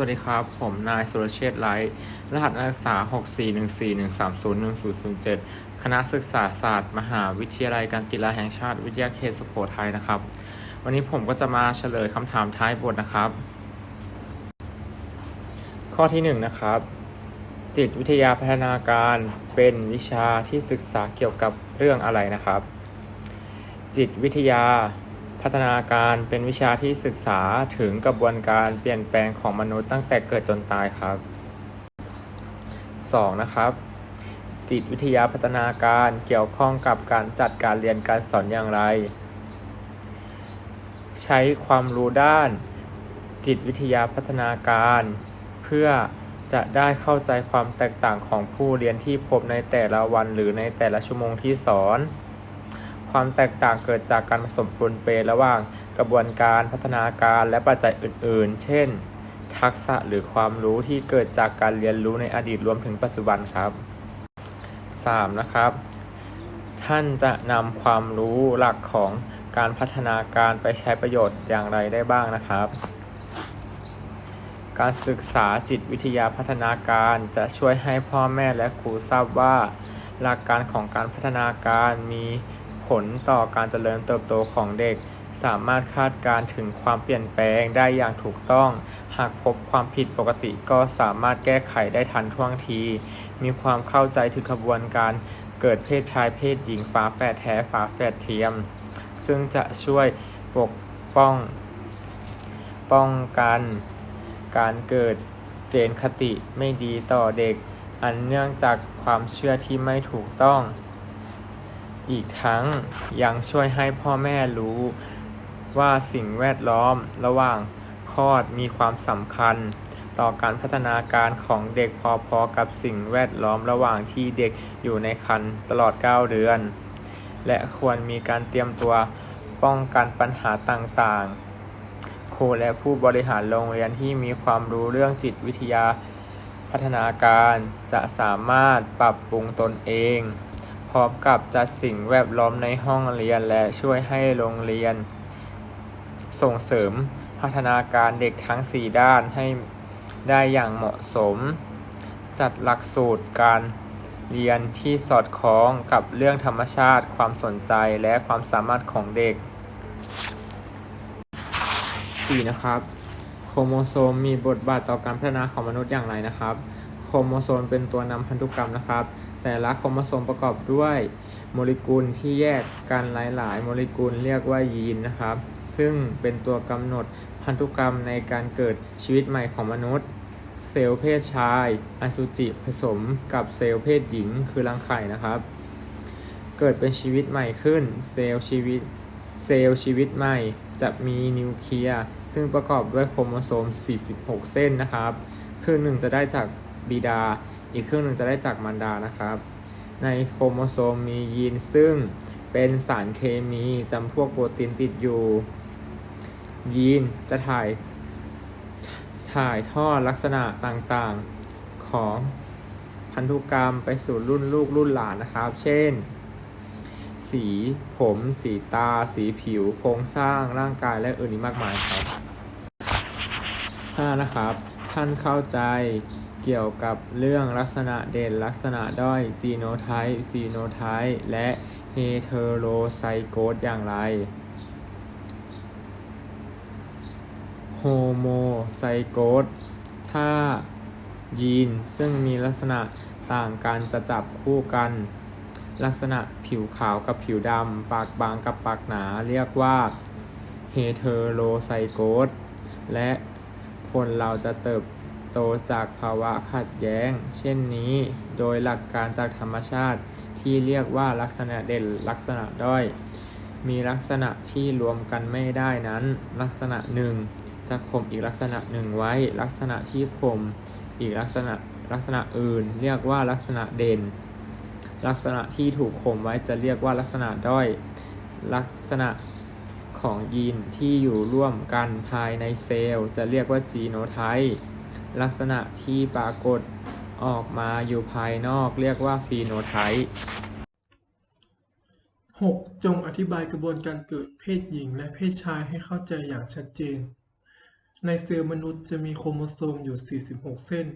วัสดีครับ ผมนายสุรเชษฐ์ไลท์รหัสนักศึกษา 64141301007 คณะศึกษาศาสตร์ มหาวิทยาลัยการกีฬาแห่งชาติ วิทยาเขตสุโขทัยนะครับ วันนี้ผมก็จะมาเฉลยคำถามท้ายบทนะครับ ข้อที่1นะครับ จิตวิทยาพัฒนาการเป็นวิชาที่ศึกษาเกี่ยวกับเรื่องอะไรนะครับ จิตวิทยา พัฒนาการเป็นวิชาที่ศึกษาถึงกระบวนการเปลี่ยนแปลงของมนุษย์ตั้งแต่เกิดจนตายครับ 2. นะครับจิตวิทยาพัฒนาการเกี่ยวข้องกับการจัดการเรียนการสอนอย่างไร ใช้ความรู้ด้าน จิตวิทยาพัฒนาการ เพื่อจะได้เข้าใจความแตกต่างของผู้เรียนที่พบในแต่ละวันหรือในแต่ละชั่วโมงที่สอน ความแตกต่างเกิดจากการผสมปนเประหว่างกระบวนการพัฒนาการและปัจจัยอื่น ๆ เช่น ทักษะหรือความรู้ที่เกิดจากการเรียนรู้ในอดีตรวมถึงปัจจุบันครับ 3. นะครับ ท่านจะนำความรู้หลักของการพัฒนาการไปใช้ประโยชน์อย่างไรได้บ้างนะครับ การศึกษาจิตวิทยาพัฒนาการจะช่วยให้พ่อแม่และครูทราบว่า หลักการของการพัฒนาการมี ผลต่อการเจริญเติบโตของเด็ก สามารถคาดการถึงความเปลี่ยนแปลงได้อย่างถูกต้อง หากพบความผิดปกติก็สามารถแก้ไขได้ทันท่วงที มีความเข้าใจถึงกระบวนการเกิดเพศชายเพศหญิงฝาแฝดแท้ฝาแฝดเทียม ซึ่งจะช่วยปกป้อง ป้องกัน การเกิดเจนคติไม่ดีต่อเด็ก อันเนื่องจากความเชื่อที่ไม่ถูกต้อง อีกทั้งยังช่วยให้พ่อแม่รู้ ว่าสิ่งแวดล้อมระหว่างคลอดมีความสำคัญ ต่อการพัฒนาการของเด็กพอๆกับสิ่งแวดล้อมระหว่างที่เด็กอยู่ในครรภ์ตลอด 9 เดือน และควรมีการเตรียมตัวป้องกันปัญหาต่างๆ ครูและผู้บริหารโรงเรียนที่มีความรู้เรื่องจิตวิทยาพัฒนาการจะสามารถปรับปรุงตนเอง พร้อมกับจัดสิ่งแวดล้อมในห้องเรียนและช่วยให้โรงเรียน ส่งเสริมพัฒนาการเด็กทั้ง 4 ด้านให้ได้อย่างเหมาะสม จัดหลักสูตรการเรียนที่สอดคล้องกับเรื่องธรรมชาติ ความสนใจและความสามารถของเด็ก 4. นะครับโครโมโซมมีบทบาทต่อการพัฒนาของมนุษย์อย่างไรนะครับ โครโมโซมเป็นตัวนำพันธุกรรมนะครับ แต่ละโครโมโซมประกอบด้วยโมเลกุลที่แยกกันหลาย ๆ โมเลกุลเรียกว่ายีนนะครับ ซึ่งเป็นตัวกำหนดพันธุกรรมในการเกิดชีวิตใหม่ของมนุษย์ เซลล์เพศชาย อสุจิผสมกับเซลล์เพศหญิงคือรังไข่นะครับ เกิดเป็นชีวิตใหม่ขึ้น เซลล์ชีวิตเซลล์ชีวิตใหม่จะมีนิวเคลียร์ซึ่งประกอบด้วยโครโมโซม 46 เส้นนะครับครึ่งหนึ่งจะได้จากบิดา อีกครึ่งหนึ่งจะได้จากมารดานะครับ ในโครโมโซมมียีนซึ่งเป็นสารเคมีจำพวกโปรตีนติดอยู่ ยีนจะถ่าย ถ่ายทอดลักษณะต่างๆของพันธุกรรมไปสู่รุ่นลูกรุ่นหลานนะครับ เช่น สีผม สีตา สีผิว โครงสร้างร่างกายและอื่นอีกมากมายครับ 5. นะครับ ท่านเข้าใจ เกี่ยวกับเรื่องลักษณะเด่นลักษณะด้อยจีโนไทป์ฟีโนไทป์และเฮเทโรไซโกสอย่างไรโฮโมไซโกสถ้ายีนซึ่งมีลักษณะต่างกันจะจับคู่กัน ลักษณะผิวขาวกับผิวดำ ปากบางกับปากหนาเรียกว่าเฮเทโรไซโกสและคนเราจะเติบ โตจากภาวะขัดแย้ง เช่นนี้ โดยหลักการจากธรรมชาติที่เรียกว่าลักษณะเด่นลักษณะด้อย มีลักษณะที่รวมกันไม่ได้นั้น ลักษณะหนึ่งจะข่มอีกลักษณะหนึ่งไว้ ลักษณะที่ข่มอีกลักษณะลักษณะอื่น เรียกว่าลักษณะเด่น ลักษณะที่ถูกข่มไว้จะเรียกว่าลักษณะด้อย ลักษณะของยีนที่อยู่ร่วมกันภายในเซลล์ จะเรียกว่าจีโนไทป์ ลักษณะที่ปรากฏออกมาอยู่ภายนอกเรียกว่าฟีโนไทป์ 6. จงอธิบายกระบวนการเกิดเพศหญิงและเพศชายให้เข้าใจอย่างชัดเจน ในเซลล์มนุษย์จะมีโครโมโซมอยู่ 46 เส้น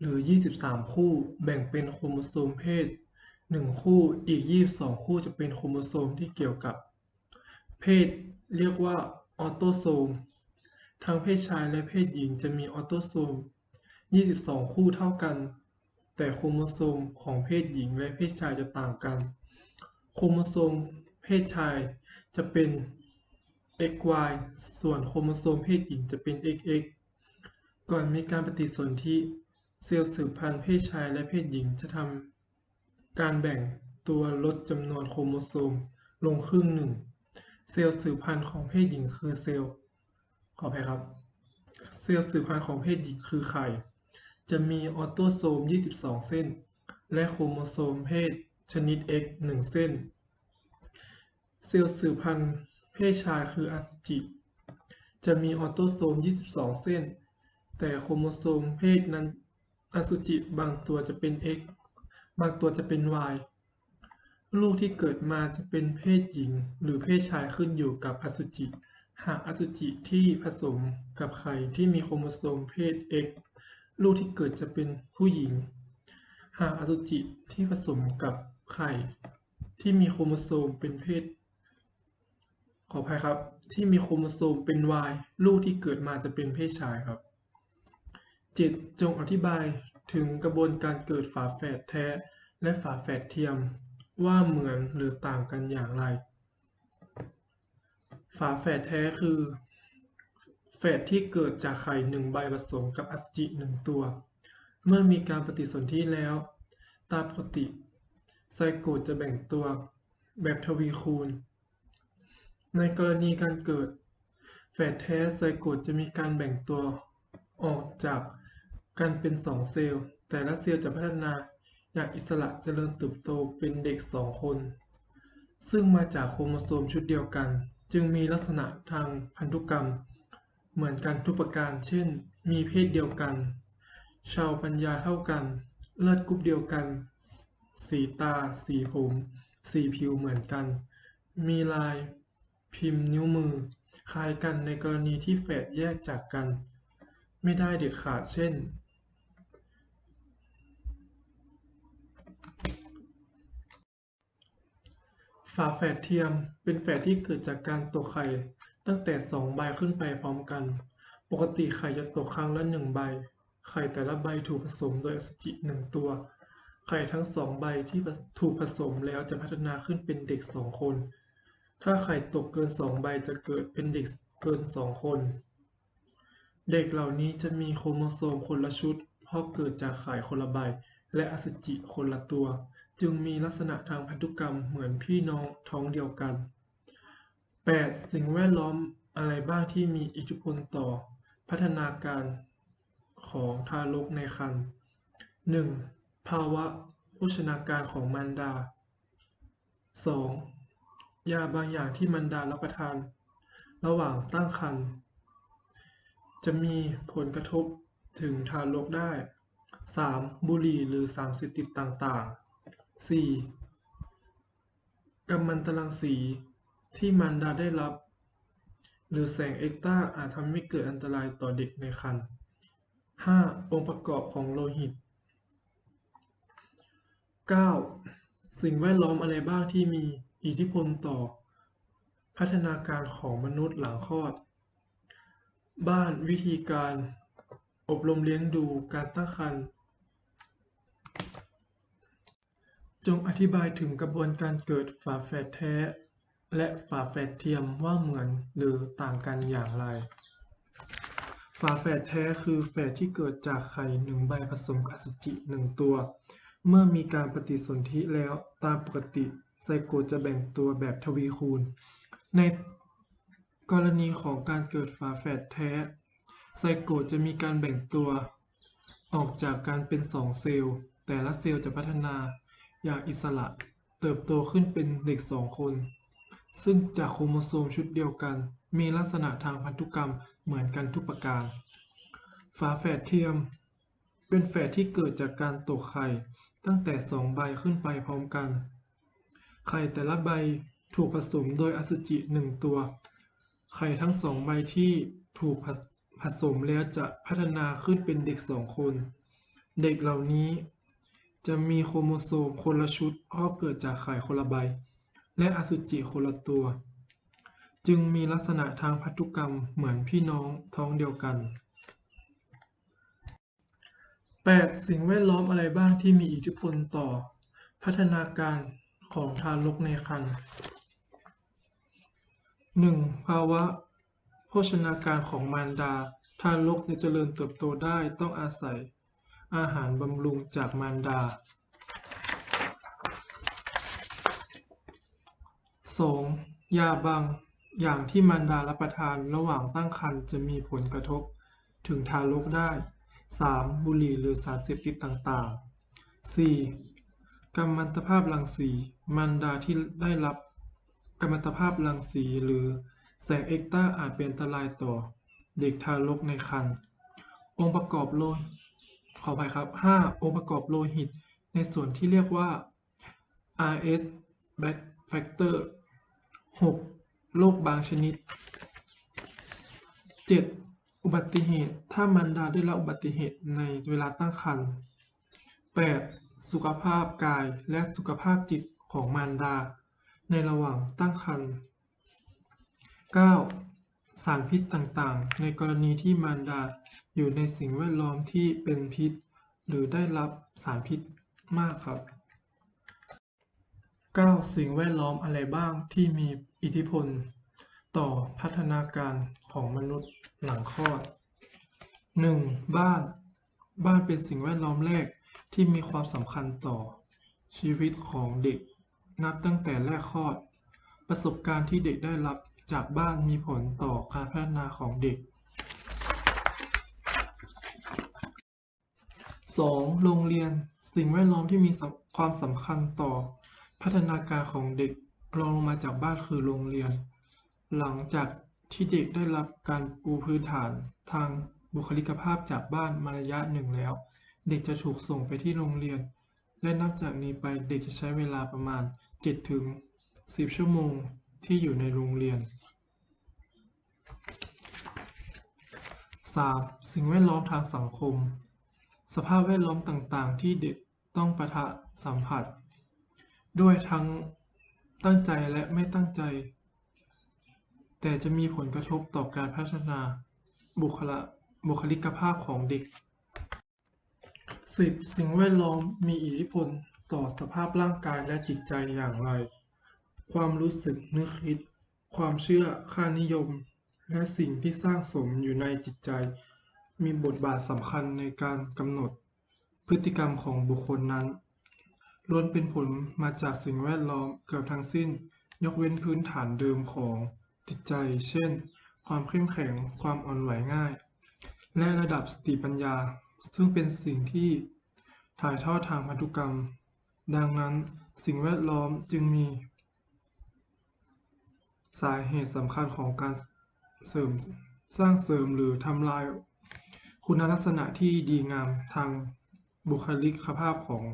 หรือ 23 คู่ แบ่งเป็นโครโมโซมเพศ 1 คู่ อีก 22 คู่จะเป็นโครโมโซมที่เกี่ยวกับ เพศ เรียกว่าออโตโซม ทั้งเพศชายและเพศหญิงจะมีออโตโซม 22คู่เท่ากัน แต่โครโมโซมของเพศหญิงและเพศชายจะต่างกัน โครโมโซมเพศชายจะเป็น XY ส่วนโครโมโซมเพศหญิงจะเป็น XX ก่อนมีการปฏิสนธิเซลล์สืบพันธุ์เพศชายและเพศหญิงจะทำการแบ่งตัวลดจำนวนโครโมโซมลงครึ่งหนึ่ง เซลล์สืบพันธุ์ของเพศหญิงคือเซลล์ขออภัยครับ เซลล์สืบพันธุ์ของเพศหญิงคือไข่ จะมีออโตโซม 22 เส้น และโครโมโซมเพศชนิด X 1 เส้น เซลล์สืบพันธุ์เพศชายคืออสุจิ จะมีออโตโซม 22 เส้น แต่โครโมโซมเพศนั้นอสุจิบางตัวจะเป็น X บางตัวจะเป็น Y ลูกที่เกิดมาจะเป็นเพศหญิง หรือเพศชายขึ้นอยู่กับอสุจิ หากอสุจิที่ผสมกับไข่ที่มีโครโมโซมเพศ X ลูกที่เกิดจะเป็นผู้หญิง หากอสุจิที่ผสมกับไข่ที่มีโครโมโซมเป็นเพศ ขออภัยครับ ที่มีโครโมโซมเป็น Y ลูกที่เกิดมาจะเป็นเพศชายครับ 7. จงอธิบายถึงกระบวนการเกิดฝาแฝดแท้ และฝาแฝดเทียมว่าเหมือนหรือต่างกันอย่างไร ฝาแฝดแท้คือ แฝดที่เกิดจากไข่หนึ่งใบผสมกับอสุจิหนึ่งตัว เมื่อมีการปฏิสนธิแล้ว ตามปกติไซโกตจะแบ่งตัวแบบทวีคูณ ในกรณีการเกิดแฝดแท้ไซโกตจะมีการแบ่งตัวออกจากกันเป็นสองเซลล์ แต่ละเซลล์จะพัฒนาอย่างอิสระเจริญเติบโตเป็นเด็กสองคน ซึ่งมาจากโครโมโซมชุดเดียวกัน จึงมีลักษณะทางพันธุกรรม เหมือนกันทุกประการ เช่น มีเพศเดียวกัน ชาวปัญญาเท่ากัน เลือดกรุ๊ปเดียวกัน สีตา สีผม สีผิวเหมือนกัน มีลาย พิมพ์นิ้วมือ คล้ายกันในกรณีที่แฝดแยกจากกัน ไม่ได้เด็ดขาด เช่นฝาแฝดเทียมเป็นแฝดที่เกิดจากการตกไข่ ตั้งแต่สองใบขึ้นไปพร้อมกัน ปกติไข่จะตกครั้งละหนึ่งใบ ไข่แต่ละใบถูกผสมโดยอสุจิหนึ่งตัว ไข่ทั้งสองใบที่ถูกผสมแล้วจะพัฒนาขึ้นเป็นเด็กสองคน ถ้าไข่ตกเกินสองใบจะเกิดเป็นเด็กเกินสองคน เด็กเหล่านี้จะมีโครโมโซมคนละชุด เพราะเกิดจากไข่คนละใบ และอสุจิคนละตัว จึงมีลักษณะทางพันธุกรรมเหมือนพี่น้องท้องเดียวกัน 8. สิ่งแวดล้อมอะไรบ้างที่มีอิทธิพลต่อพัฒนาการของทารกในครรภ์ 1. ภาวะโภชนาการของมารดา 2. ยาบางอย่างที่มารดารับประทาน ระหว่างตั้งครรภ์จะมีผลกระทบถึงทารกได้ 3. บุหรี่หรือสารเสพติดต่างๆ 4. กัมมันตรังสี ที่มารดาได้รับ หรือแสงเอ็กซ์ต้าอาจทำให้เกิดอันตรายต่อเด็กในครรภ์ 5. องค์ประกอบของโลหิต 9. สิ่งแวดล้อมอะไรบ้างที่มีอิทธิพลต่อ พัฒนาการของมนุษย์หลังคลอด บ้านวิธีการ อบรมเลี้ยงดูการตั้งครรภ์จงอธิบายถึงกระบวนการเกิดฝาแฝดแท้ และฝาแฝดเทียมว่าเหมือนหรือต่างกันอย่างไร ฝาแฝดแท้คือแฝดที่เกิดจากไข่หนึ่งใบผสมกับอสุจิหนึ่งตัว เมื่อมีการปฏิสนธิแล้วตามปกติไซโกจะแบ่งตัวแบบทวีคูณ ในกรณีของการเกิดฝาแฝดแท้ไซโกจะมีการแบ่งตัว ออกจากการเป็นสองเซลล์ แต่ละเซลล์จะพัฒนาอย่างอิสระ เติบโตขึ้นเป็นเด็กสองคน ซึ่งจากโครโมโซมชุดเดียวกันมีลักษณะทางพันธุกรรมเหมือนกันทุกประการ ฝาแฝดเทียม เป็นแฝดที่เกิดจากการตกไข่ตั้งแต่สองใบขึ้นไปพร้อมกัน ไข่แต่ละใบถูกผสมโดยอสุจิหนึ่งตัว ไข่ทั้งสองใบที่ถูกผสมแล้วจะพัฒนาขึ้นเป็นเด็กสองคน เด็กเหล่านี้จะมีโครโมโซมคนละชุดเพราะเกิดจากไข่คนละใบ และอสุจิคนละตัว จึงมีลักษณะทางพันธุกรรมเหมือนพี่น้องท้องเดียวกัน 8. สิ่งแวดล้อมอะไรบ้างที่มีอิทธิพลต่อ พัฒนาการของทารกในครรภ์ 1. ภาวะโภชนาการของมารดา ทารกในเจริญเติบโตได้ต้องอาศัย อาหารบำรุงจากมารดา 2. ยาบางอย่างที่มารดารับประทานระหว่างตั้งครรภ์จะมีผลกระทบถึงทารกได้ 3. บุหรี่หรือสารเสพติดต่างๆ 4. กัมมันตภาพรังสี มารดาที่ได้รับกัมมันตภาพรังสีหรือแสงเอ็กซ์ต้าอาจเป็นอันตรายต่อเด็กทารกในครรภ์องค์ประกอบโลหิตขออภัยครับ 5. องค์ประกอบโลหิต ในส่วนที่เรียกว่า Rs Bad Factor 6. โรคบางชนิด 7. อุบัติเหตุ ถ้ามารดาได้รับอุบัติเหตุในเวลาตั้งครรภ์ 8. สุขภาพกายและสุขภาพจิตของมารดา ในระหว่างตั้งครรภ์ 9. สารพิษต่างๆ ในกรณีที่มารดาอยู่ในสิ่งแวดล้อมที่เป็นพิษ หรือได้รับสารพิษมากครับ 9. สิ่งแวดล้อมอะไรบ้างที่มีอิทธิพล ต่อพัฒนาการของมนุษย์หลังคลอด 1. บ้าน บ้านเป็นสิ่งแวดล้อมแรกที่มีความสำคัญต่อชีวิตของเด็ก นับตั้งแต่แรกคลอด ประสบการณ์ที่เด็กได้รับจากบ้านมีผลต่อการพัฒนาของเด็ก 2. โรงเรียน สิ่งแวดล้อมที่มีความสำคัญต่อ พัฒนาการของเด็กรองลงมาจากบ้านคือโรงเรียน หลังจากที่เด็กได้รับการปูพื้นฐานทางบุคลิกภาพจากบ้านมาระยะหนึ่งแล้ว เด็กจะถูกส่งไปที่โรงเรียน และนับจากนี้ไปเด็กจะใช้เวลาประมาณ 7 ถึง 10 ชั่วโมงที่อยู่ในโรงเรียน 3. สิ่งแวดล้อมทางสังคม สภาพแวดล้อมต่างๆ ที่เด็กต้องประทะสัมผัส ด้วยทั้งตั้งใจและไม่ตั้งใจ แต่จะมีผลกระทบต่อการพัฒนาบุคลบุคลิกภาพของเด็ก 10. สิ่งแวดล้อมมีอิทธิพลต่อสภาพร่างกายและจิตใจอย่างไร ความรู้สึกนึกคิด ความเชื่อ ค่านิยม และสิ่งที่สร้างสมอยู่ในจิตใจ มีบทบาทสำคัญในการกำหนด พฤติกรรมของบุคคลนั้น ล้วนเป็นผลมาจากสิ่งแวดล้อมเกือบทั้งสิ้น ยกเว้นพื้นฐานเดิมของจิตใจ เช่น ความเข้มแข็ง ความอ่อนไหวง่าย และระดับสติปัญญา ซึ่งเป็นสิ่งที่ถ่ายทอดทางพันธุกรรม ดังนั้นสิ่งแวดล้อมจึงมี สาเหตุสำคัญของการเสริมสร้างเสริมหรือทำลาย คุณลักษณะที่ดีงามทางบุคลิกภาพของ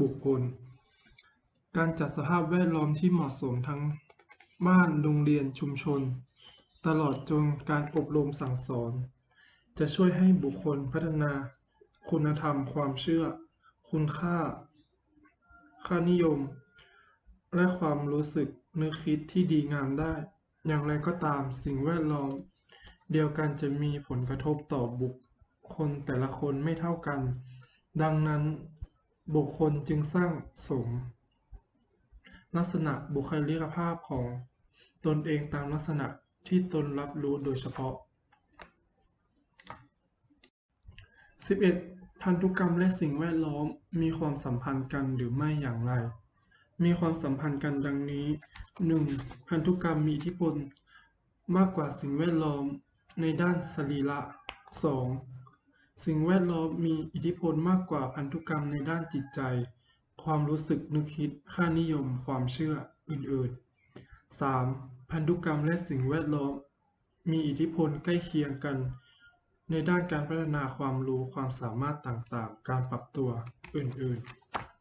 บุคคล การจัดสภาพแวดล้อมที่เหมาะสมทั้งบ้านโรงเรียนชุมชน ตลอดจนการอบรมสั่งสอน จะช่วยให้บุคคลพัฒนา คุณธรรม ความเชื่อ คุณค่า ค่านิยม และความรู้สึกนึกคิดที่ดีงามได้ อย่างไรก็ตามสิ่งแวดล้อม เดียวกันจะมีผลกระทบต่อบุคคลแต่ละคนไม่เท่ากัน ดังนั้น บุคคลจึงสร้างสม ลักษณะบุคลิกภาพของตนเองตามลักษณะที่ตนรับรู้โดยเฉพาะ 11. พันธุกรรมและสิ่งแวดล้อมมีความสัมพันธ์กันหรือไม่อย่างไร มีความสัมพันธ์กันดังนี้ 1. พันธุกรรมมีอิทธิพลมากกว่าสิ่งแวดล้อมในด้านสรีระ 2. สิ่งแวดล้อมมีอิทธิพลมากกว่าพันธุกรรมในด้านจิตใจ ความรู้สึกนึกคิด ค่านิยม ความเชื่อ อื่น ๆ 3. พันธุกรรมและสิ่งแวดล้อม มีอิทธิพลใกล้เคียงกัน ในด้านการพัฒนาความรู้ ความสามารถต่าง ๆ การปรับตัว อื่น ๆ